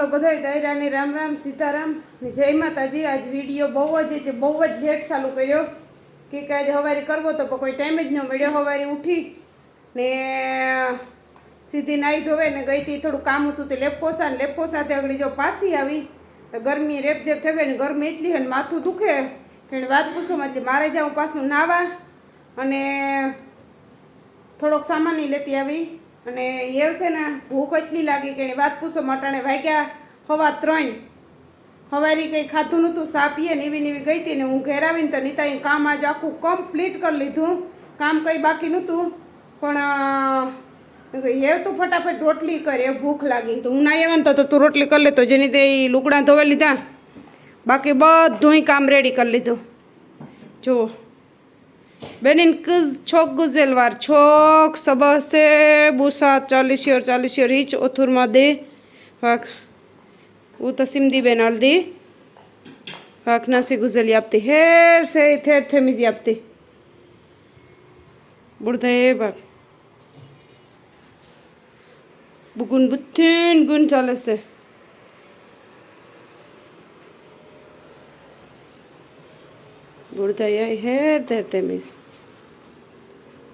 હાલો બધાય દાયરાને રામ રામ, સીતારામ. ને જય માતાજી, આજ વીડિયો બહુ જ છે બહુ જ લેટ ચાલુ કર્યો. કે કે આજે સવારે કરવો તો કોઈ ટાઈમ જ ન મળ્યો. સવારે ઉઠી ને સીધી નાહી ધોવે ને ગઈ હતી થોડું કામ હતું તે લેપકોસા ને લેપકોસાથી આગળ જો પાસી આવી. તો ગરમી રેપઝેપ થઈ ગઈ ને ગરમી એટલી અને માથું દુખે. એને વાત પૂછો એટલે મારે જાઉં પાછું નાવા. અને થોડોક સામાન લેતી આવી. અને એવું છે ને ભૂખ એટલી લાગી કે વાત પૂછો, મટાણે વાગ્યા હવા ત્રણ. હવારી કંઈ ખાધું નહોતું સાપીએ ને એવી નેવી ગઈ હતી ને હું ઘેર આવીને તો નીતાએ કામ આજ આખું કમ્પ્લીટ કરી લીધું. કામ કંઈ બાકી નહોતું, પણ હેવ તું ફટાફટ રોટલી કરે ભૂખ લાગી. તો હું ના આવ્યા ને તો તો રોટલી કરી લેતો જેની તે ઈ લુગડા ધોવા લીધા. બાકી બધુંય કામ રેડી કરી લીધું. જુઓ Benim kız çok güzel var. Çok sabah se bu saat çalışıyor çalışıyor. Hiç oturmadı. Bak. Bu da şimdi ben aldı. Bak nasıl güzel yaptı. Her şey tertemiz yaptı. Burada bak. Bugün bütün gün çalıştı. Buradaya her de temiz.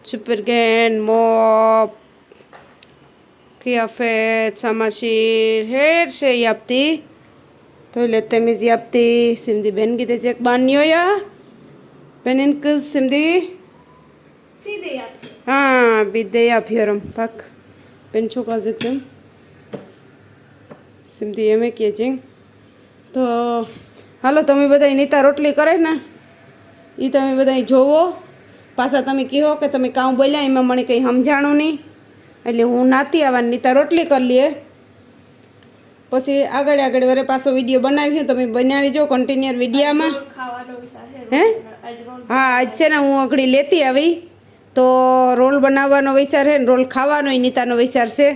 Süpürgen, mop, kıyafet, çamaşır her şey yaptı. Tuvalet temiz yaptı. Şimdi ben gidecek banyoya. Benim kız şimdi... Bir de yaptı. Ha, bir de yapıyorum. Bak ben çok acıktım. Şimdi yemek yiyeceğim. તો હાલો તમે બધા એની ત્યાં રોટલી કરે ને એ તમે બધા જોવો. પાછા તમે કહો કે તમે કાં બોલ્યા એમાં મને કંઈ સમજાણું નહીં. એટલે હું નાતી આવવાની નીતા રોટલી કરી લઈએ. પછી આગળ આગળ વરે પાછો વીડિયો બનાવ્યો તમે બનાવી જો કન્ટિન્યુઅર વિડીયામાં. હે? હા આજ છે ને હું અઘડી લેતી આવી. તો રોલ બનાવવાનો વિચાર છે ને રોલ ખાવાનો નીતાનો વિચાર છે.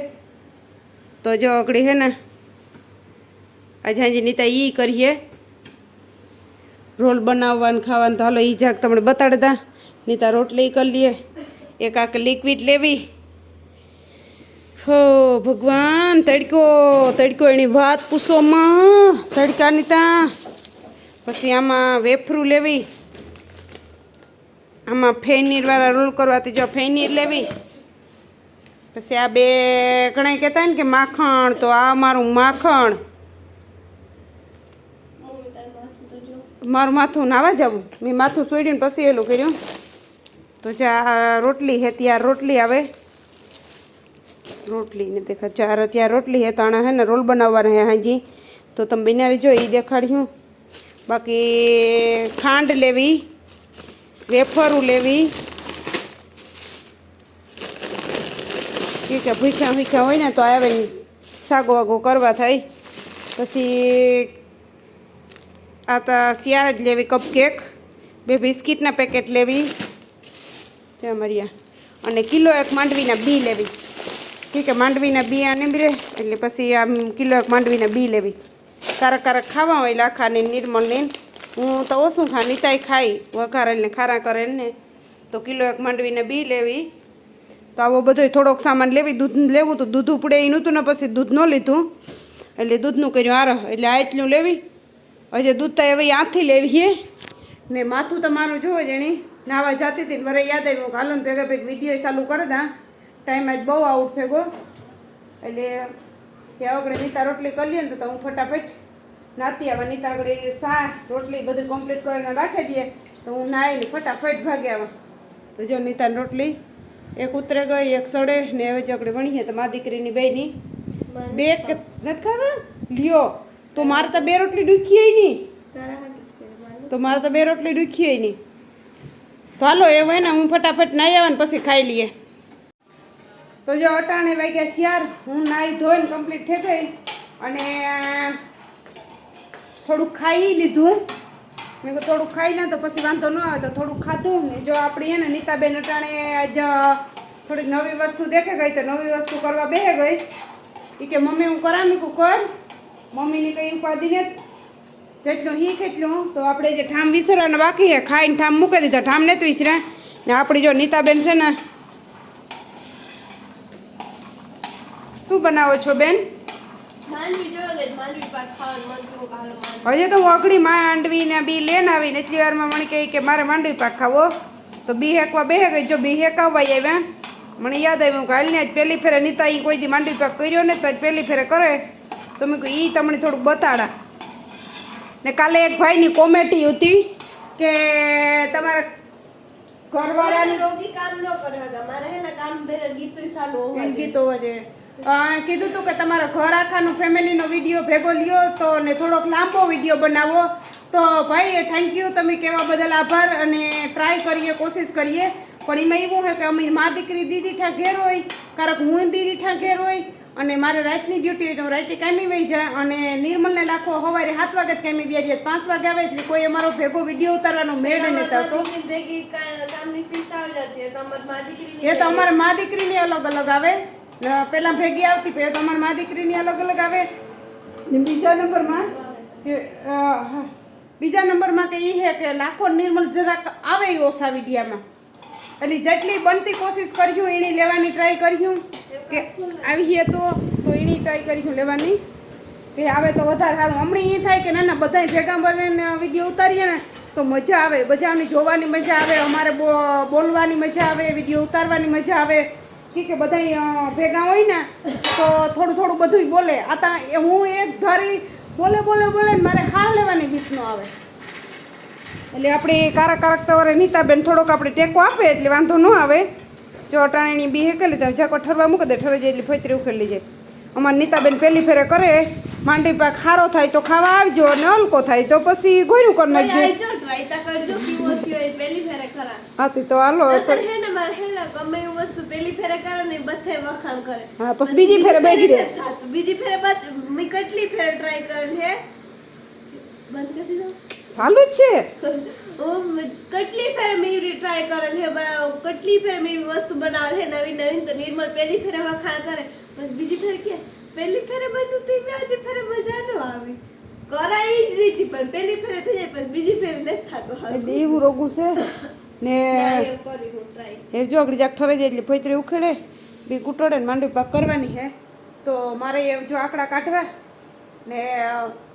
તો જો અઘડી છે ને આજે હાજી નીતા એ કરીએ. રોલ બનાવવાનું, ખાવાનું તો હાલો એ જાગ તમને બતાડતા. નીતા રોટલી કરી લઈએ. એક આક લિક્વિડ લેવી. હો, ભગવાન, તડકો તડકો એની વાત પૂછોમાં તડકાની તા. પછી આમાં વેફરું લેવી. આમાં ફેનીરવાળા રોલ કરવાથી જો ફેનીર લેવી. પછી આ બે ઘણા કહેતા ને કે માખણ, તો આ મારું માખણ મમ્મી તારું માથું તો જો મારું માથું નાવા જવું. મેં માથું સોડીને પછી એલું કર્યું. તો જ્યાં રોટલી હે, ત્યાં રોટલી આવે. રોટલી ને દેખા ચાર ત્યાં રોટલી હે તો આના હે ને રોલ બનાવવાના હે હાજી. તો તમે બિનારી જો એ દેખાડ્યું. બાકી ખાંડ લેવી, વેફરું લેવી. કે ભૂખ્યા ભૂખ્યા હોય ને તો આવે સાગો વાગો કરવા થાય. પછી આ તો શિયાળ જ લેવી કપ કેક બે બિસ્કિટના પેકેટ લેવી. ત્યાં અને કિલો એક માંડવીના બી લેવી. ઠીક છે, માંડવીના બી આ નીમરે, એટલે પછી આમ કિલો એક માંડવીના બી લેવી. કારક કારક ખાવા હોય લાખાને નિર્મલને હું તો ઓછું ખા નીતાઈ ખાઈ, વઘારેલ ને ખારા કરેલ ને. તો કિલો એક માંડવીને બી લેવી. તો આવો બધો થોડોક સામાન લેવી. દૂધ લેવું તો દૂધ ઉપડે, એ નહોતું ને પછી દૂધ ન લીધું. એટલે દૂધનું કર્યું આરહ. એટલે આ એટલું લેવી. હજી દૂધ તો હવે આથી લેવી છે ને માથું તમારું જોવો જેણી નાવા જતી હતી વરે યાદ આવ્યું હાલો ને ભેગા ભેગ વીડિયો ચાલુ કરે દા ટાઈમ આજ બહુ આઉટ થઈ ગયો એટલે કે આગળ નીતા રોટલી કરી લઈએ ને તો હું ફટાફટ નાતી આવા. નીતા આગળ સા રોટલી બધું કમ્પ્લીટ કરીને રાખી દઈએ તો હું નાહીને ફટાફટ ભાગે આવા. તો જો નીતાની રોટલી એક ઉતરે ગઈ એક સડે ને હવે ચકડી વણીએ. તો મા દીકરીની બેની બે નથી ખાવા? લ્યો. તો મારે તો બે રોટલી ડૂખી નહીં કરે મારું. તો મારે તો બે રોટલી ડૂખી નહીં તો હાલો એ હોય ને હું ફટાફટ નાહી આવે ને પછી ખાઈ લઈએ. તો જો અટાણે વાગ્યા શિયાર હું નાહી ધોઈને કમ્પ્લીટ થઈ ગઈ અને થોડુંક ખાઈ લીધું. મેં કહ્યું થોડુંક ખાઈ લે તો પછી વાંધો ન આવે તો થોડુંક ખાધું. ને જો આપણી હે ને નીતાબેન અટાણે આજ થોડીક નવી વસ્તુ દેખે ગઈ તો નવી વસ્તુ કરવા બે ગઈ. એ કે મમ્મી હું કરા મીકું કર મમ્મીની કંઈ ઉપાધિ ને? જેટલું હી કેટલું તો આપણે જે ઠામ વિસરવાના બાકી છે ખાઈને ઠામ મૂકી દીધા. ઠામ ને વિસરે ને? આપણી જો નીતાબેન છે ને શું બનાવો છો બેન? હજી તો હું અઘડી માંડવી ને બી લઈને આવીને એટલી વારમાં મને કહે કે મારે માંડવી પાક ખાવો. તો બી હેકવા બે ગઈ જો બી હેકાવવા આવ્યા મને યાદ આવ્યું કે હાલને આજ પહેલી ફેરે નીતા એ કોઈ દી માંડવી પાક કર્યો ને તો પહેલી ફેરે કરે. તો મેં કહ્યું ઈ તમને થોડુંક બતાડા. ને કાલે એક ભાઈની કોમેટી હતી કે તમારા કીધું હોજે તું કે તમારા ઘર આખાનું ફેમિલીનો વીડિયો ભેગો લ્યો તો ને થોડોક લાંબો વીડિયો બનાવો. તો ભાઈ થેન્ક યુ તમે કહેવા બદલ આભાર અને ટ્રાય કરીએ કોશિશ કરીએ. પણ એમાં એવું હોય કે અમે મા દીકરી દીદી ઠા ઘેર હોય કારક હું દીદી ઠા ઘેર હોય અને મારે રાતની ડ્યુટી હોય તો હું રાતે કામી વહી જાય અને નિર્મલને લાખો સવારે સાત વાગે જ કામી બે પાંચ વાગે આવે એટલે કોઈ અમારો ભેગો વીડિયો ઉતારવાનો મેળ નથી થતો. એ તો અમારી મા દીકરીની અલગ અલગ આવે. પહેલાં પેલા ભેગી આવતી પછી તો અમારે મા દીકરીની અલગ અલગ આવે. બીજા નંબરમાં બીજા નંબરમાં કે એ છે કે લાખો નિર્મલ જરાક આવે એ ઓછા વિડીયામાં. એટલે જેટલી બનતી કોશિશ કર્યું એની લેવાની ટ્રાય કર્યું. કે આવીએ તો તો એની ટ્રાય કર્યું લેવાની. કે આવે તો વધારે સારું. હમણાં એ થાય કે ના ના બધાય ભેગા બનીને વીડિયો ઉતારીએ ને, તો મજા આવે. બધાની જોવાની મજા આવે. અમારે બોલવાની મજા આવે વીડિયો ઉતારવાની મજા આવે. ઠીક કે બધા ભેગા હોય ને, તો થોડું થોડું બધું બોલે. આ હું એક ધારી બોલે બોલે બોલે મારે હા લેવાની બીક ન આવે. એટલે આપણે કારક કારક તવરે નીતાબેન થોડોક આપણે ટેકો આપે એટલે વાંધો ન આવે. જો અટાણીની બી હેકેલી તો ઝાકો ઠરવા મૂકી દે ઠરે જાય એટલે ફોતરી ઉખેલી જાય અમારે નીતાબેન પહેલી ફેરે કરે માંડી પાક ખારો થાય તો ખાવા આવજો અને હલકો થાય તો પછી ગોર્યું કરી નાખજો. હાથી તો હાલો હે પછી બીજી ફેરે બેગી નથી બીજી ફેરે કેટલી ફેરે ટ્રાય કરે બંધ કરી દીધો? ચાલુ જ છે. હું કેટલી ફેર મેં એવી ટ્રાય કરેલ છે કેટલી ફેર મેં એવી વસ્તુ બનાવેલ છે નવી નવીન તો નિર્મલ પહેલી ફેરે વખાણ કરે બસ બીજી ફેર કે પહેલી ફેરે બન્યું તી મેં આજે ફેરે મજા ન આવી. કરાય જ રીતી પણ પહેલી ફેરે થઈ જાય પણ બીજી ફેરે નથી થતું. એટલે એવું રોગું છે ને કરી હું જો આગળ જાક ઠરાઈ જાય એટલે ફોતરી ઉખેડે બી કૂટોડે ને માંડવી પાક કરવાની છે. તો મારે એ જો આંકડા કાઢવા ને,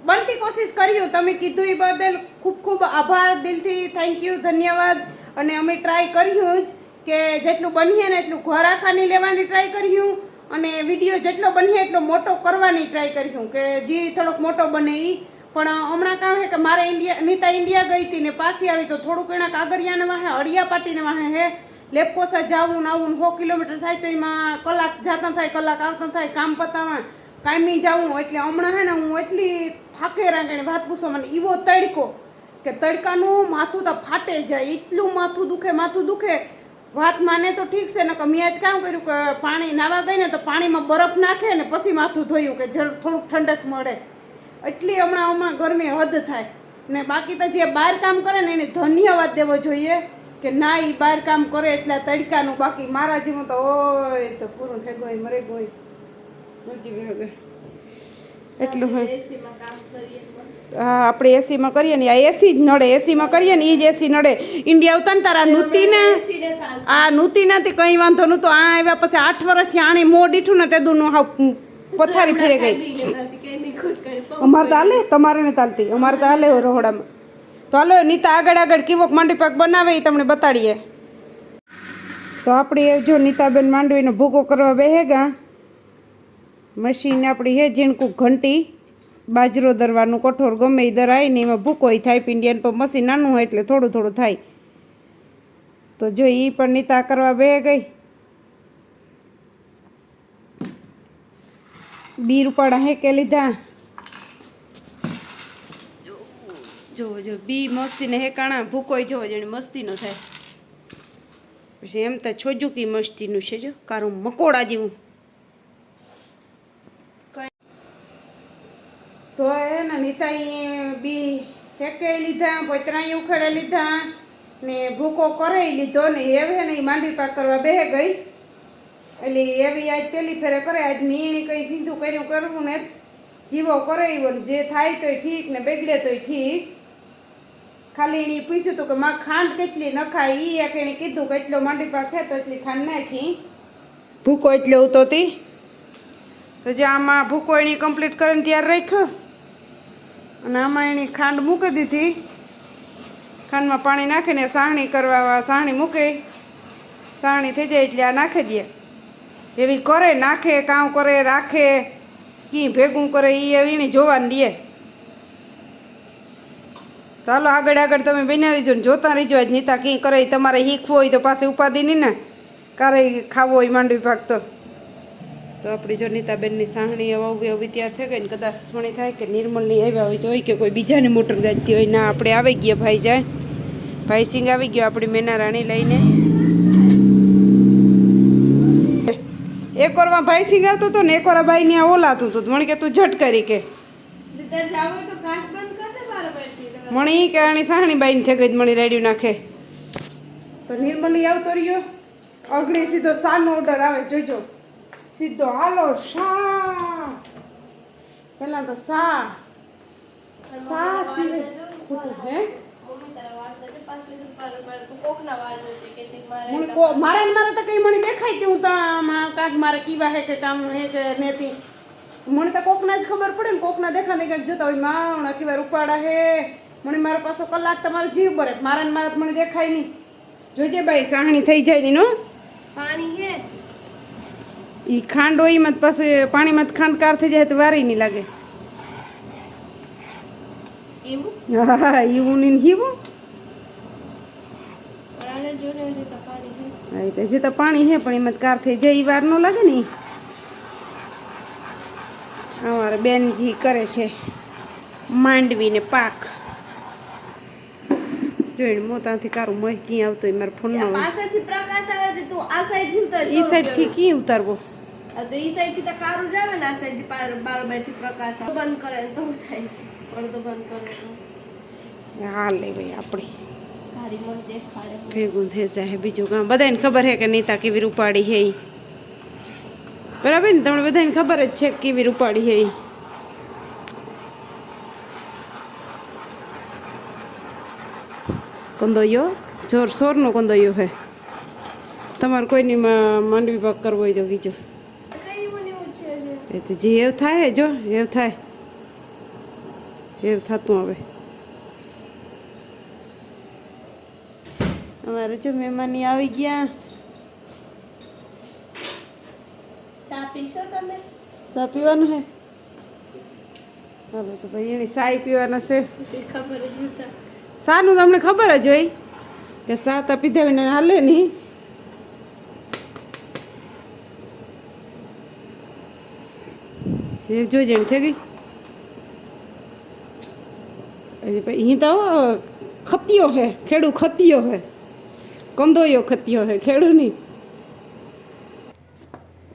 બનતી કોશિશ કર્યું તમે કીધું એ બદલ ખૂબ ખૂબ આભાર. દિલથી થેન્ક યુ ધન્યવાદ. અને અમે ટ્રાય કર્યું જ કે જેટલું બનીએ ને એટલું ઘર આખાની લેવાની ટ્રાય કર્યું. અને વીડિયો જેટલો બનીએ એટલો મોટો કરવાની ટ્રાય કર્યું કે જે થોડોક મોટો બને એ પણ હમણાં કામ છે કે મારે ઇન્ડિયા નીતા ઇન્ડિયા ગઈ હતી ને પાછી આવી તો થોડુંક એના કાગરિયાને વાહે અડિયા પાટીને વાહે હે. લેપકોસા જાવું ને આવું સો કિલોમીટર થાય તો એમાં કલાક જાતા થાય, કલાક આવતા થાય, કામ પતાવવા કાયમી જાવું એટલે હમણાં હે ને હું એટલી થાકે રાંગણી, વાત પૂછો મને એવો તડકો કે તડકાનું માથું તો ફાટે જાય, એટલું માથું દુખે માથું દુખે. વાત માને તો ઠીક છે ને કે મેં આજ કામ કર્યું કે પાણી નાવા ગઈ ને તો પાણીમાં બરફ નાખે ને પછી માથું ધોયું કે જર થોડુંક ઠંડક મળે. એટલી હમણાં હમણાં ગરમી હદ થાય. ને બાકી તો જે બહાર કામ કરે ને એને ધન્યવાદ દેવો જોઈએ કે ના એ બહાર કામ કરે એટલા તડકાનું. બાકી મારા જેવું તો ઓય તો પૂરું થઈ ગયું, મરે ગયું. મજી હવે એટલું હોય. તો. આપણે એસીમાં કરીએ ને આ એસી જ નડે એસીમાં કરીએ ને એ જ એસી નડે. ઇન્ડિયા આવતા ને તારા નૂતીને. આ નૂતી નથી કંઈ વાંધો નહોતો. આ આવ્યા પછી આઠ વર્ષથી આણી મો દીઠું ને તે દૂનું હાવ પથારી ફેરે ગઈ. અમારે તો હાલે તમારે ને ચાલતી અમારે તો હાલે રોહડામાં. તો હાલો નીતા આગળ આગળ કીવોક માંડી પાક બનાવે એ તમને બતાડીએ. તો આપણે જો નીતાબેન માંડવીનો ભૂકો કરવા બેહેગા મશીન આપણી હે ઝીણકું ઘંટી. બાજરો દરવાનું કઠોર ગમે એ દરાય, ને એમાં ભૂકો થાય પિંડિયન પણ મશીન નાનું હોય એટલે થોડું થોડું થાય. તો જો એ પણ નીતા કરવા બે ગઈ બી રૂપાડા હેકે લીધા? જોવો જો, બી મસ્તીને હેકાણા ભૂકોય જોવો જેને મસ્તીનો થાય. પછી એમ તો છોજુકી મસ્તીનું છે જો, કારું મકોડા જેવું તો એ ને નીતાઈ બી ફેંકાઈ લીધા, પોતરાઈ ઉખેડે લીધા ને ભૂકો કરાવી લીધો ને હવે ને માંડવી પાક કરવા બેહે ગઈ. એટલે એવી આજ પેલી ફેરે કરે, આજ મીણી કંઈ સીધું કર્યું કરવું ને જીવો કરાવ્યો ને જે થાય તોય ઠીક ને બગડે તોય ઠીક. ખાલી એને પૂછ્યું હતું કે માં ખાંડ કેટલી નખાય? એ એક એણે કીધું કે એટલો માંડી પાક તો એટલી ખાંડ નાખી. ભૂકો એટલે ઉતોતી. તો જે આમાં ભૂકો એની કમ્પ્લીટ કરીને ત્યારે રાખ્યો. અને આમાં એની ખાંડ મૂકી દીધી. ખાંડમાં પાણી નાખીને સાહણી કરવા સાહણી મૂકે. સાહણી થઈ જાય એટલે આ નાખી દે. એવી કરે, નાખે, કામ કરે, રાખે કી ભેગું કરે એ એવી જોવાની દે. ચાલો આગળ આગળ તમે બન્યા રહીજો ને જોતા રહીજો. નીતા કી કરે તમારે શીખવું હોય તો પાસે ઉપાધિ નહીં ને. કારે ખાવો હોય માંડવી ભાગ તો. તો આપણી જો નીતાબેનની સાહણી ઊભી ઊભી તૈયાર થઈ ગઈ ને કદાચ મણી થાય કે નિર્મલની આવ્યા હોય તો હોય કે કોઈ બીજાની મોટર ગાજતી હોય ના આપણે આવી ગયા ભાઈ જાય. ભાઈ સિંગ આવી ગયો આપણી મેના રાણી લઈને. એક વાર ભાઈ સિંગ આવતો હતો ને એક વાર ભાઈ ને ઓલાતું હતું. મણ કે તું ઝટ કરી કે. મણી કે આણી સાહણી બાઈને થઈ ગઈ મણી રેડ્યું નાખે. તો નિર્મલી આવતો રહ્યો. અગડી સીધો સાનો ઓર્ડર આવે. જોજો સીધો હાલો શા પેલા તો સા સા સિવાય ખોટું હે મારે મારે તું કોકના વાળ નથી કે મારે મને કો મારે ને મારે તો કઈ મને દેખાય તી હું તો કાંક મારે કીવા હે કે કામ હે કે નેતી મને તો કોકના જ ખબર પડે ને કોકના દેખા ને કંઈક જોતા હોય માવણા કીવા રૂપાડા હે મને મારા પાછો કલાક તમારો જીવ બરે મારા ને મારા તો મને દેખાય નહીં જોજે ભાઈ સાહણી થઈ જાય ની નો પાણી ઈ ખાંડ હોય એમાં જ પાસે પાણીમાં ખાંડ કાર થઈ જાય તો વારી નહીં લાગે. હા એવું નહીં હીવું આને તો પાણી હે એ પાણી એમાં કાર થઈ જાય એ વાર ન લાગે ને અમારે બેનજી કરે છે માંડવી ને પાક. જોઈને મોતાથી કારું મહી કી આવતો મારા ફોનમાં. પાછળથી પ્રકાશ આવે તો તું આ સાઈડ ઉતાર ઈ સાઈડથી કી ઉતારવો? તો એ સાઈડથી તો કારું જ આવે ને આ સાઈડથી બાર બારથી પ્રકાશ બંધ કરે તો થાય. પણ તો બંધ કરે તો. હાલ લે ભાઈ આપણે. તારી મન દેખાડે. ભેગું થઈ જાય બીજું કામ. બધાને ખબર છે કે નીતા કેવી રૂપાડી છે બરાબર ને? તમને બધાને ખબર જ છે કેવી રૂપાડી છે ઈ. કંદોયો? જોર સોરનો કંદોયો છે. તમારે કોઈની માંડવી પાક કરવો હોય તો છે એ તો જે એવું થાય જો એવું થાય. એવું થતું હવે. અમારે જો મહેમાની આવી ગયા. ચા પીવાનું હે? હાલો તો ભાઈ એની સાઈ પીવાના છે. ખબર શાનું તમને ખબર જ હોય કે સા તો પીધા વિના હાલે નહીં. એ જોઈ જણ થઈ ગઈ. હજી તો ખતિયો હે ખેડૂ ખતિયો હે. કંદોયો ખતિયો હે ખેડૂ નહીં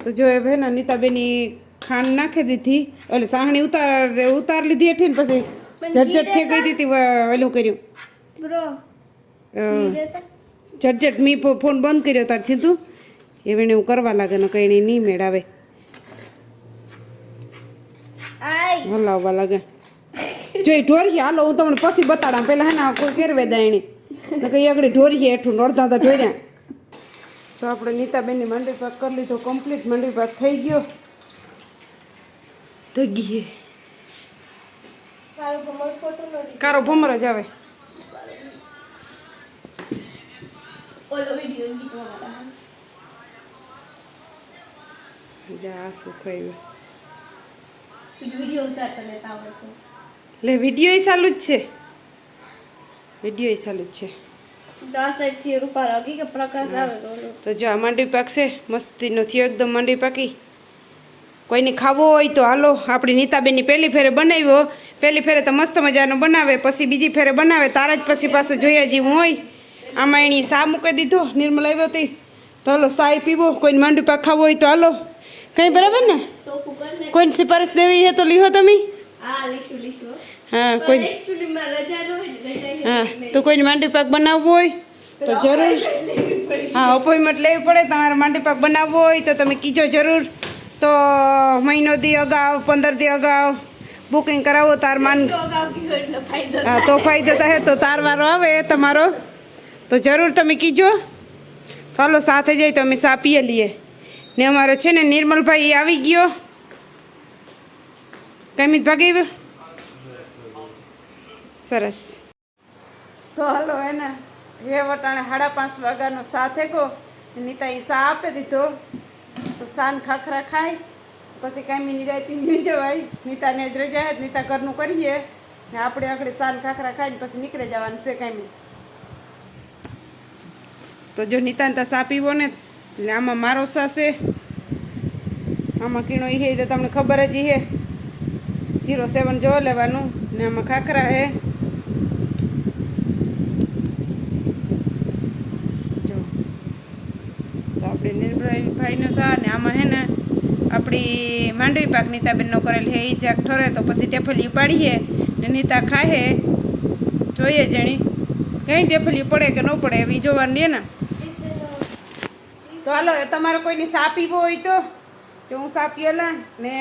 તો જો હવે ને નીતાબેની ખાંડ નાખી દીધી એટલે સાહણી ઉતાર ઉતાર લીધી હેઠી ને પછી ઝટઝટ થઈ ગઈ હતી ઓલું કર્યું. ઝટઝટ મી ફોન બંધ કર્યો તાર સીધું. એ હું કરવા લાગે ને કઈ નહીં મેળ આવે આય હલાવવા લાગે. જોઈ ઢોરી હાલો હું તમને પછી બતાડા. પેલા હે ને કોઈ કેરવે દાયણી. કઈ આગળ ઢોરી હેઠું અડધા તો ઢોર્યા તો આપણે નીતાબેનની માંડવી પાક કરી લીધો કમ્પ્લીટ માંડવી પાક થઈ ગયો. નો કારો ભમર જ આવે. જા શું ખાયું તું વિડિયો ઉતારતા લેતા આવડતો લે વીડિયો ચાલુ જ છે. વીડિયો ચાલુ જ છે. તો આ સાઈડથી રૂપા લાગી કે પ્રકાશ આવે તો જો આ માંડવી પાકશે મસ્તીનો થયો એકદમ માંડવી પાકી. કોઈને ખાવો હોય તો હાલો આપણી નીતાબેનની પહેલી ફેરે બનાવ્યો. પહેલી ફેરે તો મસ્ત મજાનો બનાવે પછી બીજી ફેરે બનાવે. તારા જ પછી પાછું જોયા જેવું હોય. આમાં એની સા મૂકી દીધો? નિર્મલ આવ્યો હતી તો હાલો સાય પીવો. કોઈને માંડવી પાક ખાવો હોય તો હાલો. કંઈ બરાબર ને સોફું કર ને કોઈને સિફારિશ દેવી છે તો લીહો તમે હા લીશું લીશું હા પણ કોઈ એકચ્યુઅલી માં રજા ન હોય ને રજા હા એટલે તો કોઈને માંડવી પાક બનાવવો હોય તો જરૂર હા અપોઇન્ટમેન્ટ લેવી પડે તમારે માંડી પાક બનાવવો હોય તો તમે કીજો જરૂર. તો મહિનો દી અગાઉ પંદર દી અગાઉ બુકિંગ કરાવો તાર માન તો અગાઉ કીધું એટલે ફાયદો હા તો ફાયદો થાય તો તાર વારો આવે તમારો. તો જરૂર તમે કીજો. ચાલો સાથે જઈ તો અમે સા પીએ લઈએ. ને અમારો છે ને નિર્મલભાઈ આવી ગયો. કમિત ભાગી આવ્યો? સરસ. તો હાલો એને હે વટાણે સાડા પાંચ વાગ્યાનો સાથે થેગો નીતા એ સા આપી દીધો. તો સાન ખાખરા ખાય. પછી કાંઈ નિરાયતી મી જવાય. નીતાને જ રજા હે નીતા ઘરનું કરીએ. ને આપણે આખડે સાન ખાખરા ખાઈને પછી નીકળી જવાનું છે કાંઈ તો જો નીતાને તો સા પીવો ને એટલે આમાં મારો સાસે આમાં કીણો એ હે તો તમને ખબર જ હે જીરો સેવન જોવા લેવાનું, ને આમાં ખાખરા હે જો. તો આપણે નિર્ભયભાઈનો સા ને આમાં હે ને આપણી માંડવી પાક નીતાબેનનો કરેલ હે એ જાક ઠરે તો પછી ટેફલી પાડીએ ને નીતા ખાહે જોઈએ જણી. કઈ ટેફલી પડે કે ન પડે એવી જોવાની ને. તો હાલો તમારે કોઈની સા પીવો હોય તો? જો હું સા પીએલા ને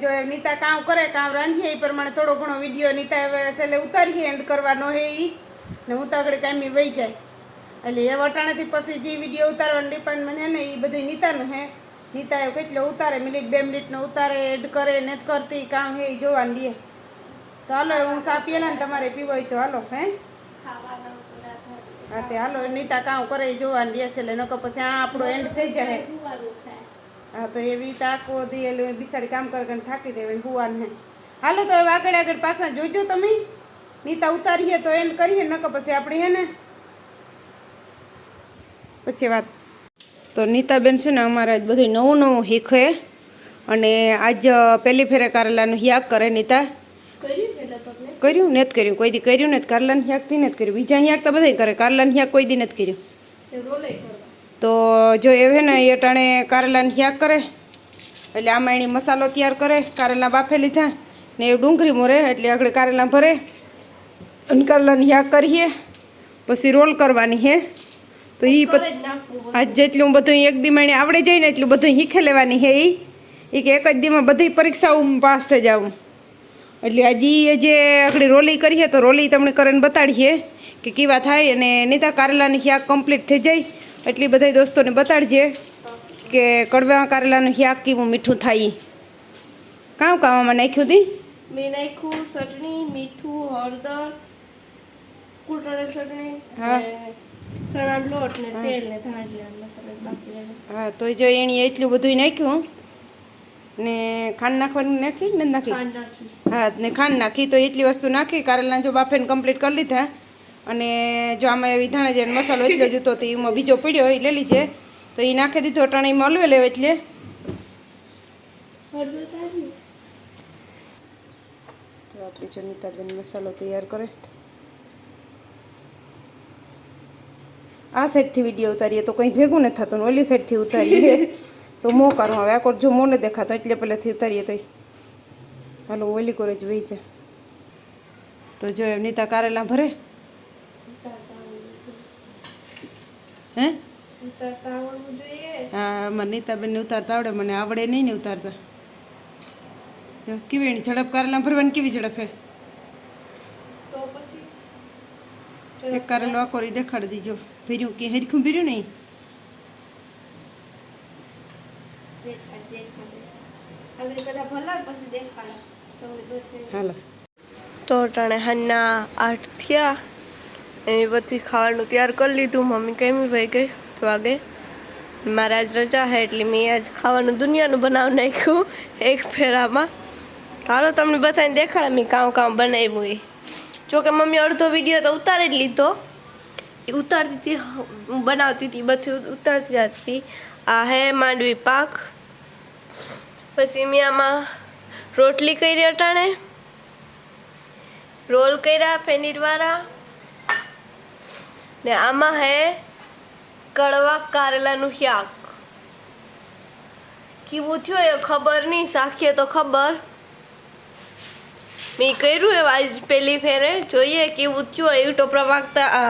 જો નીતા કામ કરે, કામ રાંધીએ એ પ્રમાણે થોડો ઘણો વીડિયો નીતા છેલ્લે ઉતારીએ એન્ડ કરવાનો હે એ ને હું તો આગળ કાંઈ વહી જાય. એટલે એ વટાણાથી પછી જે વીડિયો ઉતારવાનું ડિપાર્ટમેન્ટ હે ને એ બધું નીતાનું હે. નીતા એ કેટલો ઉતારે, મિનિટ બે મિનિટનો ઉતારે, એડ કરે ને કરતી, કામ હે એ જોવાનું દે તો હાલો, હું સા પીએલા ને તમારે પીવો હોય તો હાલો, હે? હા, તે હાલો, નીતા કામ કરે જોવાની રહેશે એટલે નકો પછી આ આપણો એન્ડ થઈ જાય હા, તો એવી તાકો દે બિસાડી કામ કરે કરીને થાકી દેવે હુવાન હે. હાલો, તો હવે આગળ આગળ પાછા જોજો તમે. નીતા ઉતારીએ તો એન્ડ કરીએ નકો પછી આપણે હે ને. પછી વાત. તો નીતાબેન છે ને અમારે આજ બધું નવું નવું શીખે અને આજ પહેલી ફેરે કરેલાનું હિયાક કરે નીતા. કર્યું ને જ કર્યું. કોઈ દી કર્યું ને કારલાન હિયાકથી ને જ કર્યું. બીજા હિયાક તો બધાય કરે કારલાન હિયાક કોઈ દી નથી કર્યું. તો જો એવે ને એ ટાણે કારેલાને શાક કરે એટલે આમાં એની મસાલો તૈયાર કરે કારેલા બાફે લીધા ને એ ડુંગળી મોરે એટલે આગળ કારેલા ભરે અને કારલાન શાક કરીએ પછી રોલ કરવાની હે. તો એ આજ જેટલું બધું એક દીમાં એને આવડે જાય ને એટલું બધું શીખે લેવાની હે એ એ કે એક જ દીમાં બધી પરીક્ષાઓ પાસ થઈ જાઉં. એટલે હજી જે આપણે રોલી કરીએ તો રોલી તમને કરીને બતાડીએ કે કેવા થાય અને નીતા કારેલાની શાક કમ્પ્લીટ થઈ જાય એટલી બધા દોસ્તોને બતાડજે કે કડવા કારેલાનું શાક કેવું મીઠું થાય. કામ કામમાં નાખ્યું હતી મેં નાખ્યું ચટણી મીઠું હળદર ચટણી હા. ચણાનો લોટ ને તેલ ને ધાણા જીરાનો બાકી હા તો જો એણે એટલું બધું નાખ્યું ને ખાંડ નાખવાની નાખી ને નાખી? હા ને ખાંડ નાખી તો એટલી વસ્તુ નાખી. કારેલા જો બાફેને કમ્પ્લીટ કરી લીધા. અને જો આમાં એવી ધાણા જીરાનો મસાલો એટલો જૂતો તો એમાં બીજો પડ્યો એ લઈ લીજે. તો એ નાખી દીધો અટાણીમાં હલવે લેવે એટલે. તો આપણે જો નીતાબેન મસાલો તૈયાર કરે. આ સાઈડથી વીડિયો ઉતારીએ તો કંઈ ભેગું નથી થતું ઓલી સાઈડથી ઉતારીએ. તો મો કરું હવે. આકોર જો મોને દેખાતો એટલે પહેલાંથી ઉતારીએ તો હાલો ઓલી કોરે જ વહી જા. તો જો એમ નીતા કારેલા ભરે. હે? હા મને નીતાબેનને ઉતારતા આવડે મને આવડે નહીં ને ઉતારતા. જો કેવી એની ઝડપ કારેલા ભરવાની કેવી ઝડપ હે? એક કારેલો આકોરી દેખાડી દીજો. ભર્યું કે હરખું ભીર્યું નહીં દેખાડ દેખાડ આગળ બધા ભલા પછી દેખાડા તમને બધું હાલો. તો ટાણે હાના આઠ થયા. એ બધું ખાવાનું તૈયાર કરી લીધું. મમ્મી કેમ ભાઈ ગઈ? વાગે મારે આજ રજા હે, એટલે મેં આજ ખાવાનું દુનિયાનું બનાવી નાખ્યું. એક ફેરામાં. હાલો, તમને બધાને દેખાડા મેં કામ કામ બનાવ્યું એ જોકે મમ્મી અડધો વીડિયો તો ઉતારી જ લીધો. એ ઉતારતી હતી બનાવતી હતી બધું ઉતારતી જતી આ હે માંડવી પાક. પછી મેં રોટલી કરી અટાણે, રોલ કર્યા ફેનીરવાળા ને આમાં હે કડવા કારેલાનું શાક. કેવું થયો એ ખબર નહીં, સાખીએ તો ખબર. મેં કર્યું એ આજ પહેલી ફેરે, જોઈએ કેવું થયું એવું ટોપરા પાકતા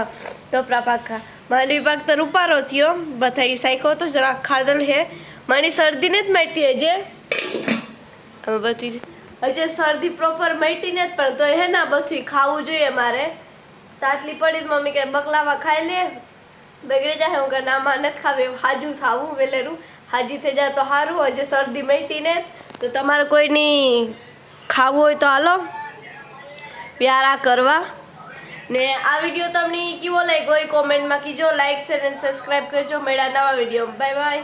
ટોપરા પાકા. મારી પાકતા રૂપારો થયો બધા સાયકો તો જરા ખાધલ હે. મારી શરદીને જ મેટી હજે હવે બધી હજે શરદી પ્રોપર મટીને જ પણ તોય હે ને બધું ખાવું જોઈએ મારે. તાટલી પડી મમ્મી કે બકલાવા ખાઈ લે. બગડી જાય, હું કે ના, માં, નથી ખાવી હાજુ ખાવું, વેલેરું. હાજી થઈ જાય તો સારું હજે શરદી મટીને તો તમારે કોઈની ખાવું હોય તો હાલો પ્યારા કરવા. ને આ વીડિયો તમને કેવો લાગ્યો હોય કોમેન્ટમાં કીજો. લાઈક શેર અને સબસ્ક્રાઈબ કરજો. મેળા નવા વીડિયો બાય બાય